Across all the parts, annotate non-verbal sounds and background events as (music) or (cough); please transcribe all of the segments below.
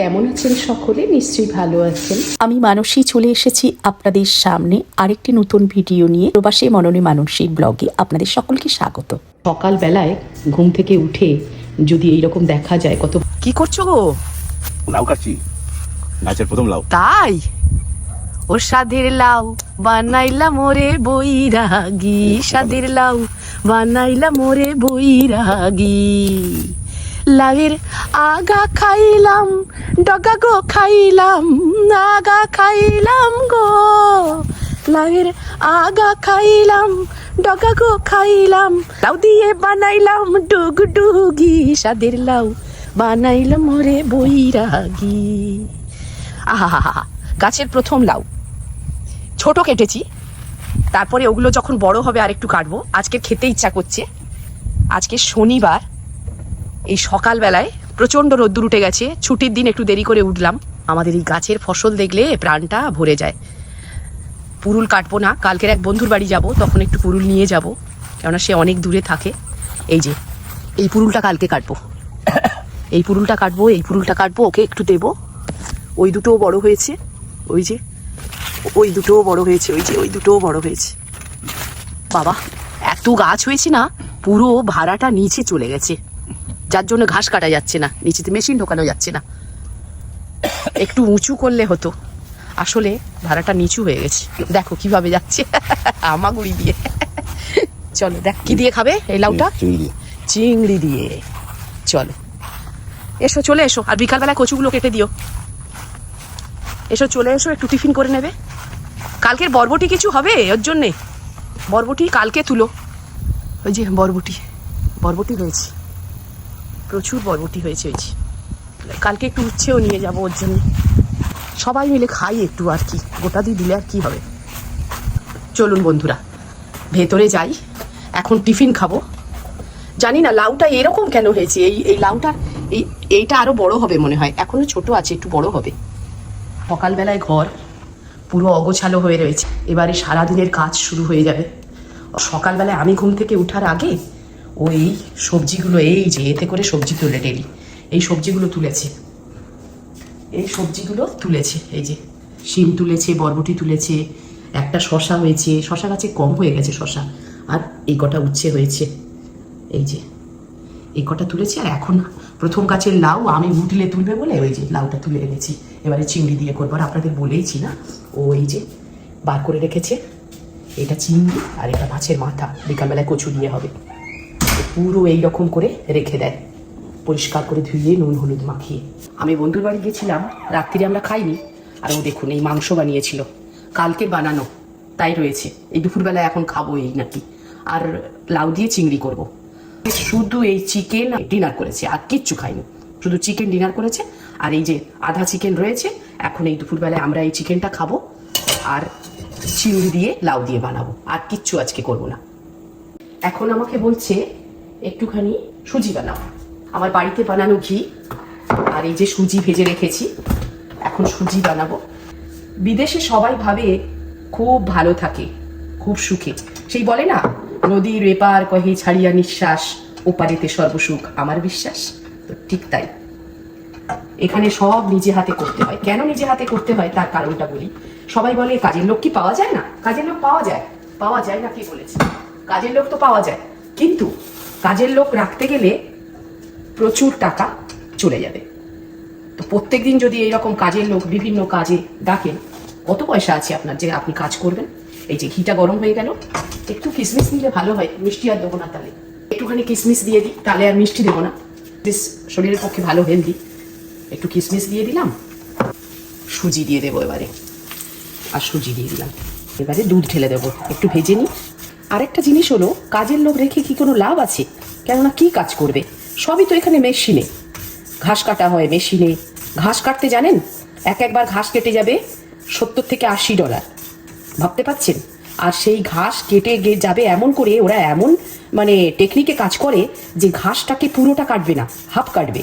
কেমন আছেন সকলে? নিশ্চয়ই ভালো আছেন। আমি মানসী চলে এসেছি আপনাদের সামনে আরেকটি নতুন ভিডিও নিয়ে। প্রবাসী মননী মানসী ব্লগে আপনাদের সকলকে স্বাগত। সকালবেলায় ঘুম থেকে উঠে যদি এইরকম দেখা যায় কত কি করছ গো? লাউ কাটছি গাছের প্রথম লাউ। তাই? ও সাধের লাউ বানাইলা মোরে বইরাগি সাধের লাউ বানাইলা মোরে বইরাগি লাউয়ের আগা খাইলাম, ডগা গো খাইলাম, আগা খাইলাম গো। লাউয়ের আগা খাইলাম, ডগা গো খাইলাম, লাউ দিয়ে বানাইলাম ডুগ ডুগি সাদের লাউ বানাইলাম মোরে বইরাগি আহা গাছের প্রথম লাউ। ছোট কেটেছি, তারপরে ওগুলো যখন বড় হবে আর একটু কাটবো। আজকে খেতে ইচ্ছা করছে। আজকে শনিবার এই সকালবেলায় প্রচণ্ড রোদ্দুর উঠে গেছে। ছুটির দিন একটু দেরি করে উঠলাম। আমাদের এই গাছের ফসল দেখলে প্রাণটা ভরে যায়। পুরুল কাটবো না, কালকের এক বন্ধুর বাড়ি যাব, তখন একটু পুরুল নিয়ে যাব, কেননা সে অনেক দূরে থাকে। এই যে, এই পুরুলটা কালকে কাটবো। এই পুরুলটা কাটবো, এই পুরুলটা কাটবো, ওকে একটু দেবো। ওই দুটোও বড় হয়েছে। ওই যে, ওই দুটোও বড় হয়েছে, ওই যে, ওই দুটোও বড় হয়েছে। বাবা, এত গাছ হয়েছে না, পুরো ভাড়াটা নিচে চলে গেছে। যার জন্য ঘাস কাটা যাচ্ছে না নিচেতে মেশিন ঢোকানো যাচ্ছে না। একটু উঁচু করলে হতো। আসলে ভাড়াটা নিচু হয়ে গেছে। দেখো কীভাবে যাচ্ছে। (laughs) আমাগুড়ি দিয়ে। চলো দেখ কি দিয়ে খাবে এই লাউটা? চিংড়ি দিয়ে। চলো। এসো চলে এসো। আর বিকালবেলায় কচুগুলো কেটে দিও। এসো চলে এসো একটু টিফিন করে নেবে। কালকের বরবটি কিছু হবে ওর জন্যে। বরবটি কালকে তুলো। ওই যে বরবটি। বরবটি হয়েছে প্রচুর বরবটি হয়েছে যে। কালকে একটু উচ্ছেও নিয়ে যাব ওর জন্য। সবাই মিলে খাই একটু আর কি। গোটা দিয়ে দিলে আর কি হবে? চলুন বন্ধুরা, ভেতরে যাই। এখন টিফিন খাব। জানি না, লাউটা এরকম কেন হয়েছে? এই এই লাউটা, এই, এইটা আরও বড় হবে মনে হয়। এখনও ছোট আছে, একটু বড় হবে। সকালবেলায় ঘর পুরো অগোছালো হয়ে রয়েছে। এবারে সারাদিনের কাজ শুরু হয়ে যাবে। সকালবেলায় আমি ঘুম থেকে উঠার আগে ওই সবজিগুলো, এই যে, এতে করে সবজি তুলে ডেলি এই সবজিগুলো তুলেছে। এই সবজিগুলো তুলেছে, এই যে, শিম তুলেছে, বরবটি তুলেছে, একটা শশা হয়েছে। শশা গাছে কম হয়ে গেছে শশা আর এই কটা উচ্ছে হয়েছে। এই যে, এই কটা তুলেছি, আর এখন প্রথম গাছের লাউ আমি উঠলে তুলবে বলে ওই যে, লাউটা তুলে এনেছি। এবারে চিংড়ি দিয়ে করব, আর আপনাদের বলেইছি না, ও এই যে, বার করে রেখেছে। এটা চিংড়ি, আর এটা মাছের মাথা। বিকালবেলায় কচু দিয়ে হবে। পুরো এই রকম করে রেখে দেয়। পরিষ্কার করে ধুয়ে নুন, হলুদ মাখিয়ে। আমি বন্ধুর বাড়ি গেছিলাম রাত্রিরে আমরা খাইনি। আর ও দেখুন, এই মাংস বানিয়েছিল। কালকে বানানো, তাই রয়েছে। এই দুপুরবেলা এখন খাব এই নাকি। আর লাউ দিয়ে চিংড়ি করব। শুধু এই চিকেন ডিনার করেছে, আর কিচ্ছু খাইনি। শুধু চিকেন ডিনার করেছে, আর এই যে আধা চিকেন রয়েছে, এখন এই দুপুরবেলায় আমরা এই চিকেনটা খাব, আর চিংড়ি দিয়ে লাউ দিয়ে বানাবো। আর কিচ্ছু আজকে করব না। এখন আমাকে বলছে একটুখানি সুজি বানাও। আমার বাড়িতে বানানো ঘি, আর এই যে সুজি ভেজে রেখেছি, এখন সুজি বানাবো। বিদেশে সবাই ভাবে খুব ভালো থাকে, খুব সুখে। সেই বলে না, নদীর এপার কহে ছাড়িয়া নিঃশ্বাস, ওপারেতে সর্বসুখ। আমার বিশ্বাস তো ঠিক তাই। এখানে সব নিজে হাতে করতে হয়। কেন নিজে হাতে করতে হয়, তার কারণটা বলি। সবাই বলে, কাজের লোক কি পাওয়া যায় না? কাজের লোক পাওয়া যায়। পাওয়া যায় না কি বলেছে? কাজের লোক তো পাওয়া যায়। কিন্তু কাজের লোক রাখতে গেলে প্রচুর টাকা চলে যাবে। তো প্রত্যেক দিন যদি এইরকম কাজের লোক বিভিন্ন কাজে ডাকেন, কত পয়সা আছে আপনার যে আপনি কাজ করবেন? এই যে ঘিটা গরম হয়ে গেল, একটু কিসমিস নিলে ভালো হয়, মিষ্টি আর দেবো না তাহলে। একটুখানি কিসমিস দিয়ে দিই, তাহলে আর মিষ্টি দেবো না। শরীরের পক্ষে ভালো হেলদি একটু কিসমিস দিয়ে দিলাম, সুজি দিয়ে দেবো এবারে। আর সুজি দিয়ে দিলাম। এবারে দুধ ঢেলে দেবো, একটু ভেজে নিই। আরেকটা জিনিস হলো, কাজের লোক রেখে কি কোনো লাভ আছে? কেননা কি কাজ করবে? সবই তো এখানে মেশিনে। ঘাস কাটা হয় মেশিনে। ঘাস কাটতে জানেন? এক একবার ঘাস কেটে যাবে সত্তর থেকে আশি ডলার। ভাবতে পাচ্ছেন? আর সেই ঘাস কেটে যাবে এমন করে, ওরা এমন মানে টেকনিকে কাজ করে যে ঘাসটাকে পুরোটা কাটবে না, হাফ কাটবে।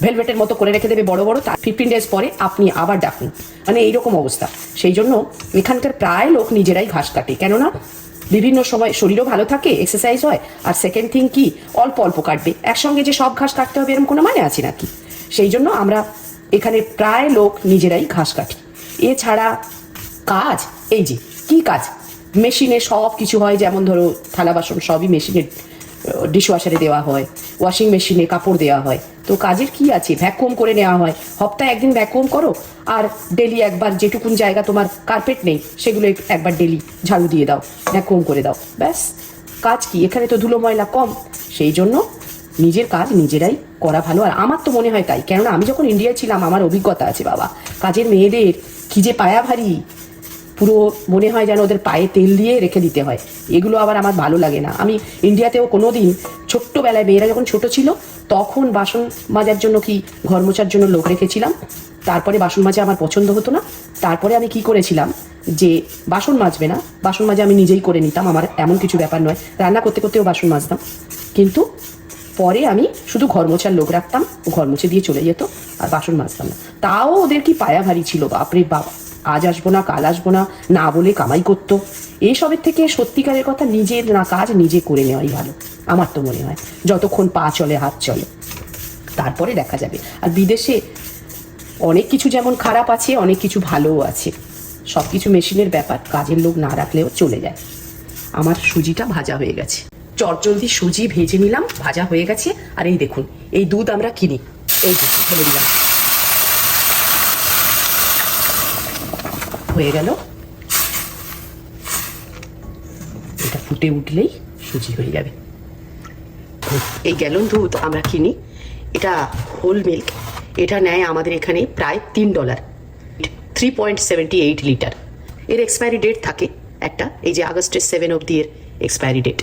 ভেলভেটের মতো করে রেখে দেবে বড় বড় তার ফিফটিন ডেজ পরে আপনি আবার ডাকুন। মানে এইরকম অবস্থা। সেই জন্য এখানকার প্রায় লোক নিজেরাই ঘাস কাটে। কেননা বিভিন্ন সময় শরীরও ভালো থাকে এক্সারসাইজ হয়, আর সেকেন্ড থিং কি? অল্প অল্প কাটবে। একসঙ্গে যে সব ঘাস কাটতে হবে এরকম কোনো মানে আছে নাকি? সেই জন্য আমরা এখানে প্রায় লোক নিজেরাই ঘাস কাটি। এছাড়া কাজ, এই যে, কি কাজ? মেশিনে সব কিছু হয়, যেমন ধরো থালা বাসন সবই মেশিনে ডিশওয়াশারে দেওয়া হয় ওয়াশিং মেশিনে কাপড় দেওয়া হয়। তো কাজের কি আছে? ভ্যাকুয়াম করে নেওয়া হয়। সপ্তাহে একদিন ভ্যাকুয়াম করো আর ডেলি একবার যেটুকুন জায়গা তোমার কার্পেট নেই, সেগুলো একবার ডেলি ঝাড়ু দিয়ে দাও ভ্যাকুয়াম করে দাও। ব্যাস। কাজ কি? এখানে তো ধুলো ময়লা কম। সেই জন্য নিজের কাজ নিজেরাই করা ভালো। আর আমার তো মনে হয় তাই। কেননা আমি যখন ইন্ডিয়ায় ছিলাম, আমার অভিজ্ঞতা আছে বাবা। কাজের মেয়েদের কি যে পায়া ভারী পুরো মনে হয় যেন ওদের পায়ে তেল দিয়ে রেখে দিতে হয়। এগুলো আবার আমার ভালো লাগে না। আমি ইন্ডিয়াতেও কোনো দিন ছোট্টবেলায় মেয়েরা যখন ছোট ছিল, তখন বাসন মাজার জন্য কি ঘর মোছার জন্য লোক রেখেছিলাম। তারপরে বাসন মাজা আমার পছন্দ হতো না। তারপরে আমি কি করেছিলাম যে বাসন মাজবে না, বাসন মাজা আমি নিজেই করে নিতাম। আমার এমন কিছু ব্যাপার নয়। রান্না করতে করতেও বাসন মাজতাম। কিন্তু পরে আমি শুধু ঘর মোছার লোক রাখতাম, ঘর মুছে দিয়ে চলে যেত আর বাসন মাজতাম না। তাও ওদের কি পায়া ভারী ছিল, বাপরে বাপ। আজ আসব না, কাল আসব না না বলে কামাই করতো। এইসবের থেকে সত্যিকারের কথা নিজের না কাজ নিজে করে নেওয়াই ভালো, আমার তো মনে হয়, যতক্ষণ পা চলে, হাত চলে। তারপরে দেখা যাবে। আর বিদেশে অনেক কিছু যেমন খারাপ আছে, অনেক কিছু ভালোও আছে। সব কিছু মেশিনের ব্যাপার, কাজের লোক না রাখলেও চলে যায়। আমার সুজিটা ভাজা হয়ে গেছে। চটজলদি সুজি ভেজে নিলাম, ভাজা হয়ে গেছে। আর এই দেখুন, এই দুধ আমরা কিনি। এই দেখুন ঢেলে দিলাম হয়ে গেল। এটা ফুটে উঠলেই সুজি হয়ে যাবে। এই গ্যালন দুধ আমরা কিনি। এটা হোল মিল্ক। এটা নেয় আমাদের এখানে প্রায় তিন dollar. Three point seventy eight litre. এর এক্সপায়ারি ডেট থাকে একটা, এই যে আগস্টের সেভেন অব্দি এর এক্সপায়ারি ডেট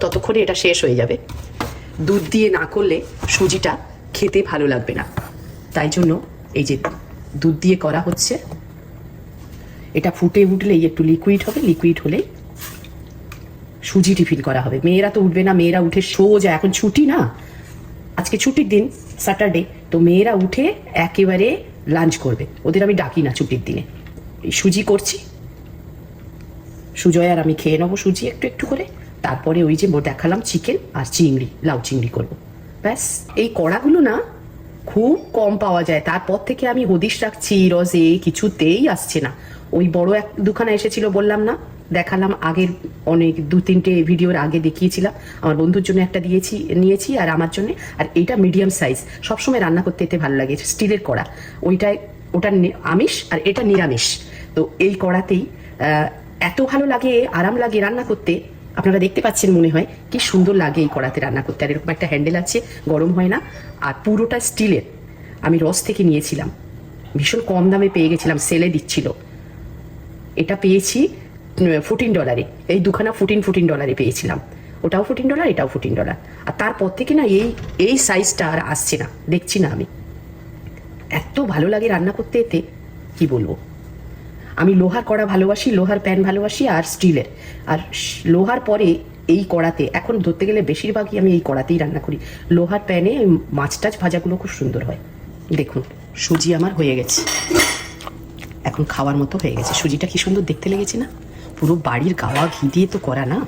ততক্ষণে এটা শেষ হয়ে যাবে। দুধ দিয়ে না করলে সুজিটা খেতে ভালো লাগবে না। তাই জন্য এই যে দুধ দিয়ে করা হচ্ছে এটা ফুটে উঠলেই একটু লিকুইড হবে লিকুইড হলেই সুজি টিফিন করা হবে। মেয়েরা তো উঠবে না, মেয়েরা উঠে সোজা, এখন ছুটি না? আজকে ছুটির দিন স্যাটারডে তো মেয়েরা উঠে একেবারে লাঞ্চ করবে। ওদের আমি ডাকি না ছুটির দিনে। এই সুজি করছি। সুজয় আর আমি খেয়ে নেব সুজি একটু একটু করে। তারপরে ওই যে দেখালাম চিকেন আর চিংড়ি, লাউ চিংড়ি করব। ব্যাস, এই কড়াগুলো না খুব কম পাওয়া যায়। তারপর থেকে আমি হদিশ রাখছি, রজে কিছুতেই আসছে না। ওই বড় এক দুখানা এসেছিল, বললাম, না, দেখালাম আগের অনেক দু তিনটে ভিডিওর আগে দেখিয়েছিলাম। আমার বন্ধুর জন্য একটা দিয়েছি, নিয়েছি আর আমার জন্য। আর এইটা মিডিয়াম সাইজ সবসময় রান্না করতে এতে ভালো লাগে, স্টিলের কড়া। ওইটায় ওটা আমিষ আর এটা নিরামিষ। তো এই কড়াতেই এত ভালো লাগে, আরাম লাগে রান্না করতে। আপনারা দেখতে পাচ্ছেন মনে হয় কি সুন্দর লাগে এই কড়াতে রান্না করতে। আর এরকম একটা হ্যান্ডেল আছে, গরম হয় না, আর পুরোটা স্টিলের আমি রস থেকে নিয়েছিলাম। ভীষণ কম দামে পেয়ে গেছিলাম সেলে দিচ্ছিল। এটা পেয়েছি ফোরটিন ডলারে এই দুখানা ফোরটিন ফোরটিন ডলারে পেয়েছিলাম। ওটাও ফোরটিন ডলার এটাও ফোরটিন ডলার আর তারপর থেকে না এই এই সাইজটা আর আসছে না। দেখছি না আমি। এত ভালো লাগে রান্না করতে এতে, কি বলব? আমি লোহার কড়া ভালোবাসি, লোহার প্যান ভালোবাসি আর স্টিলের। আর লোহার পরে এই কড়াতে, এখন ধরতে গেলে বেশিরভাগই আমি এই কড়াতেই রান্না করি। লোহার প্যানে মাছ টাছ ভাজাগুলো খুব সুন্দর হয়। দেখুন, সুজি আমার হয়ে গেছে। এখন খাওয়ার মতো হয়ে গেছে। সুজিটা কি সুন্দর দেখতে লেগেছে না? পুরো বাড়ির গাওয়া ঘি দিয়ে তো করা না?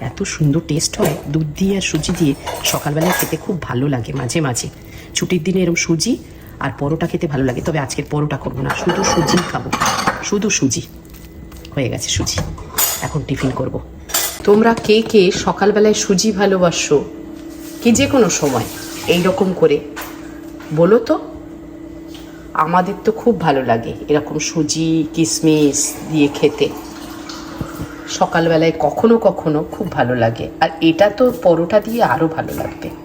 এত সুন্দর টেস্ট হয়। দুধ দিয়ে আর সুজি দিয়ে সকালবেলায় খেতে খুব ভালো লাগে মাঝে মাঝে। ছুটির দিনে এরকম সুজি আর পরোটা খেতে ভালো লাগে। তবে আজকের পরোটা করব না। শুধু সুজি খাব। শুধু সুজি। হয়ে গেছে সুজি। এখন টিফিন করব। তোমরা কে কে সকালবেলায় সুজি ভালোবাসো? কি যে কোনো সময়। এই রকম করে। বলো তো। আমাদের তো খুব ভালো লাগে এরকম সুজি কিশমিশ দিয়ে খেতে। সকালবেলায় কখনো কখনো খুব ভালো লাগে। আর এটা তো পরোটা দিয়ে আরও ভালো লাগবে।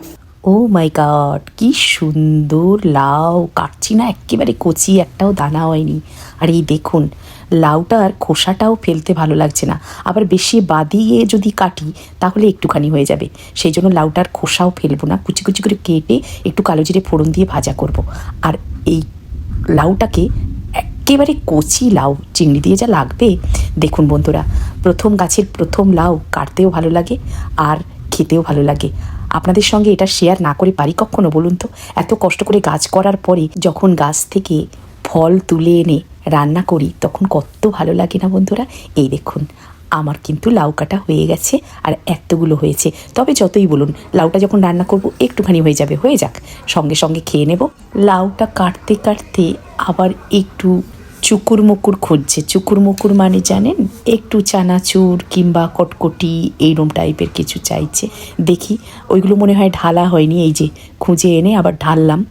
ও মাই গড, কি সুন্দর লাউ কাটছি না, একেবারে কচি, একটাও দানা হয়নি। আর এই দেখুন লাউটার খোসাটাও ফেলতে ভালো লাগছে না। আবার বেশি বাদিয়ে যদি কাটি, তাহলে একটুখানি হয়ে যাবে। সেই জন্য লাউটার খোসাও ফেলব না, কুচি কুচি করে কেটে একটু কালো জিরে ফোড়ন দিয়ে ভাজা করব। আর এই লাউটাকে একেবারে কচি লাউ, চিংড়ি দিয়ে যা লাগবে, দেখুন বন্ধুরা, প্রথম গাছের প্রথম লাউ কাটতেও ভালো লাগে আর খেতেও ভালো লাগে। আপনাদের সঙ্গে এটা শেয়ার না করে পারি কখনো বলুন তো? এত কষ্ট করে গাছ করার পরে যখন গাছ থেকে ফল তুলে এনে রান্না করি, তখন কত ভালো লাগে না বন্ধুরা? এই দেখুন, আমার কিন্তু লাউ কাটা হয়ে গেছে আর এতগুলো হয়েছে। তবে যতই বলুন, লাউটা যখন রান্না করব একটুখানি হয়ে যাবে, হয়ে যাক। সঙ্গে সঙ্গে খেয়ে নেব। লাউটা কাটতে কাটতে আবার একটু চুকুর মুকুর খুঁজছে। চুকুর মুকুর মানে জানেন, একটু চানাচুর কিংবা কটকটি এইরকম টাইপের কিছু চাইছে। দেখি, ওইগুলো মনে হয় ঢালা হয়নি, এই যে খুঁজে এনে আবার ঢাললাম।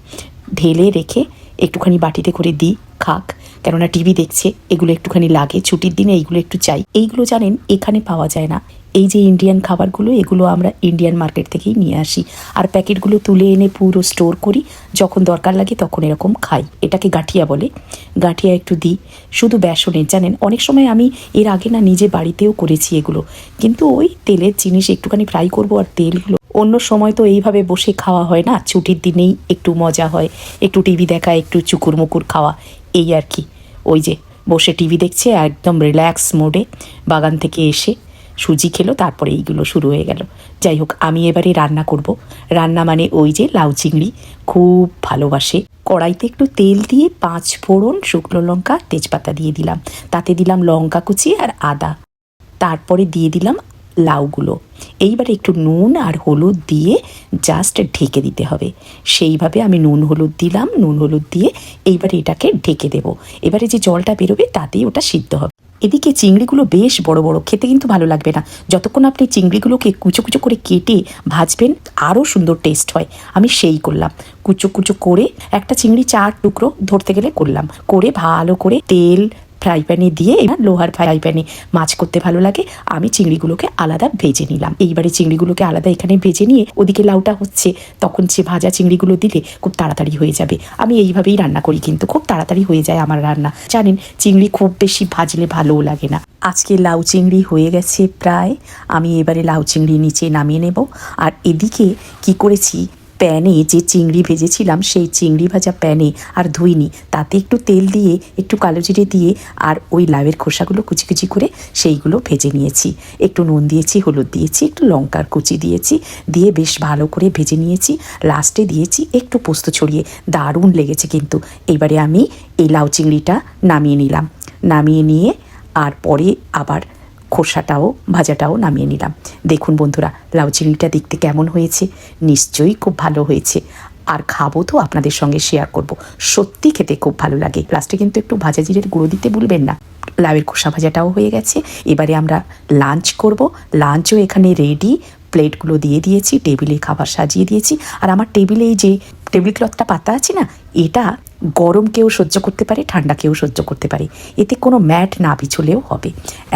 ঢেলে রেখে একটুখানি বাটিতে করে দিই, খাক। কেননা টিভি দেখছে, এগুলো একটুখানি লাগে, ছুটির দিনে এইগুলো একটু চাই। এইগুলো জানেন, এখানে পাওয়া যায় না। এই যে ইন্ডিয়ান খাবারগুলো, এগুলো আমরা ইন্ডিয়ান মার্কেট থেকেই নিয়ে আসি। আর প্যাকেটগুলো তুলে এনে পুরো স্টোর করি, যখন দরকার লাগে তখন এরকম খাই। এটাকে গাঁঠিয়া বলে। গাঁঠিয়া একটু দিই। শুধু বেসনের, জানেন, অনেক সময় আমি এর আগে না নিজে বাড়িতেও করেছি এগুলো। কিন্তু ওই তেলের জিনিস একটুখানি ফ্রাই করব আর তেলগুলো অন্য সময় তো এইভাবে বসে খাওয়া হয় না, ছুটির দিনেই একটু মজা হয়, একটু টিভি দেখা, একটু চুকুর মুকুর খাওয়া, এই আর কি। ওই যে বসে টিভি দেখছে, একদম রিল্যাক্স মোডে বাগান থেকে এসে সুজি খেলো, তারপরে এইগুলো শুরু হয়ে গেল। যাই হোক, আমি এবারে রান্না করব। রান্না মানে ওই যে লাউ চিংড়ি, খুব ভালোবাসে। কড়াইতে একটু তেল দিয়ে পাঁচ ফোড়ন শুকনো লঙ্কা, তেজপাতা দিয়ে দিলাম। তাতে দিলাম লঙ্কা কুচি আর আদা। তারপরে দিয়ে দিলাম লাউগুলো। এইবার একটু নুন আর হলুদ দিয়ে জাস্ট ঢেকে দিতে হবে। সেইভাবে আমি নুন হলুদ দিলাম, নুন হলুদ দিয়ে এইবারে এটাকে ঢেকে দেব। এবারে যে জলটা বেরোবে তাতেই ওটা সিদ্ধ হবে। এদিকে চিংড়িগুলো বেশ বড় বড়, খেতে কিন্তু ভালো লাগবে না। যতক্ষণ আপনি চিংড়িগুলোকে কুচো কুচো করে কেটে ভাজবেন, আরও সুন্দর টেস্ট হয়। আমি সেই করলাম। কুচো কুচো করে একটা চিংড়ি চার টুকরো ধরতে গেলে করলাম। করে ভালো করে তেল ফ্রাই প্যানে দিয়ে লোহার ফ্রাই প্যানে মাছ করতে ভালো লাগে। আমি চিংড়িগুলোকে আলাদা ভেজে নিলাম। এইবারে চিংড়িগুলোকে আলাদা এখানে ভেজে নিয়ে ওদিকে লাউটা হচ্ছে, তখন যে ভাজা চিংড়িগুলো দিলে খুব তাড়াতাড়ি হয়ে যাবে। আমি এইভাবেই রান্না করি কিন্তু খুব তাড়াতাড়ি হয়ে যায় আমার রান্না। জানেন, চিংড়ি খুব বেশি ভাজলে ভালোও লাগে না। আজকে লাউ চিংড়ি হয়ে গেছে প্রায়। আমি এবারে লাউ চিংড়ি নিচে নামিয়ে নেব। আর এদিকে কি করেছি প্যানে যে চিংড়ি ভেজেছিলাম, সেই চিংড়ি ভাজা প্যানে আর ধুইনি। তাতে একটু তেল দিয়ে, একটু কালো জিরে দিয়ে আর ওই লাউয়ের খোসাগুলো কুচি কুচি করে সেইগুলো ভেজে নিয়েছি। একটু নুন দিয়েছি, হলুদ দিয়েছি, একটু লঙ্কার কুচি দিয়েছি, দিয়ে বেশ ভালো করে ভেজে নিয়েছি। লাস্টে দিয়েছি একটু পোস্ত ছড়িয়ে। দারুণ লেগেছে কিন্তু। এবারে আমি এই লাউ চিংড়িটা নামিয়ে নিলাম। নামিয়ে নিয়ে আর পরে আবার খোসাটাও, ভাজাটাও নামিয়ে নিলাম। দেখুন বন্ধুরা, লাউ চিংড়িটা দেখতে কেমন হয়েছে? নিশ্চয়ই খুব ভালো হয়েছে। আর খাব তো আপনাদের সঙ্গে শেয়ার করব। সত্যি খেতে খুব ভালো লাগে। লাস্টে কিন্তু একটু ভাজা জিরের গুঁড়ো দিতে ভুলবেন না। লাউয়ের খোসা ভাজাটাও হয়ে গেছে। এবারে আমরা লাঞ্চ করব। লাঞ্চও এখানে রেডি প্লেটগুলো দিয়ে দিয়েছি টেবিলে খাবার সাজিয়ে দিয়েছি। আর আমার টেবিলে যে টেবিল ক্লথটা পাতা আছে না, এটা গরম কেউ সহ্য করতে পারে, ঠান্ডা কেউ সহ্য করতে পারে। এতে কোনো ম্যাট না বিছলেও হবে।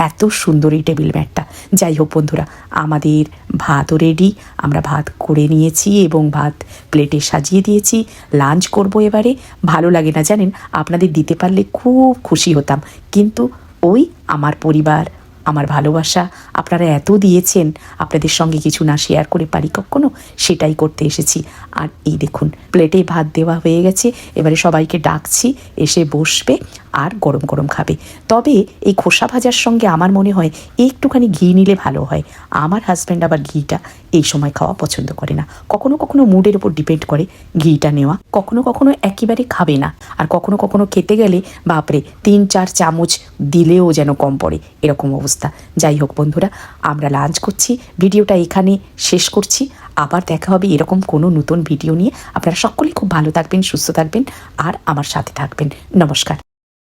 এত সুন্দর এই টেবিল ম্যাটটা। যাই হোক বন্ধুরা, আমাদের ভাতও রেডি আমরা ভাত করে নিয়েছি এবং ভাত প্লেটে সাজিয়ে দিয়েছি। লাঞ্চ করব এবারে। ভালো লাগে না জানেন, আপনাদের দিতে পারলে খুব খুশি হতাম। কিন্তু ওই আমার পরিবার আমার ভালোবাসা আপনারা এত দিয়েছেন, আপনাদের সঙ্গে কিছু না শেয়ার করে পারি কখনো? সেটাই করতে এসেছি। আর এই দেখুন প্লেটে ভাত দেওয়া হয়ে গেছে, এবারে সবাইকে ডাকছি, এসে বসবে আর গরম গরম খাবে। তবে এই খোসা ভাজার সঙ্গে আমার মনে হয় একটুখানি ঘি নিলে ভালো হয়। আমার হাজব্যান্ড আবার ঘিটা এই সময় খাওয়া পছন্দ করে না। কখনো কখনো মুডের উপর ডিপেন্ড করে ঘিটা নেওয়া। কখনো কখনো একেবারে খাবে না। আর কখনো কখনো খেতে গেলে, বাপরে, তিন, চার চামচ দিলেও যেন কম পড়ে। এরকম অবস্থা। যাই হোক বন্ধুরা, আমরা লাঞ্চ করছি, ভিডিওটা এখানে শেষ করছি। আবার দেখা হবে এরকম কোনো নতুন ভিডিও নিয়ে। আপনারা সকলেই খুব ভালো থাকবেন, সুস্থ থাকবেন, আর আমার সাথে থাকবেন। নমস্কার।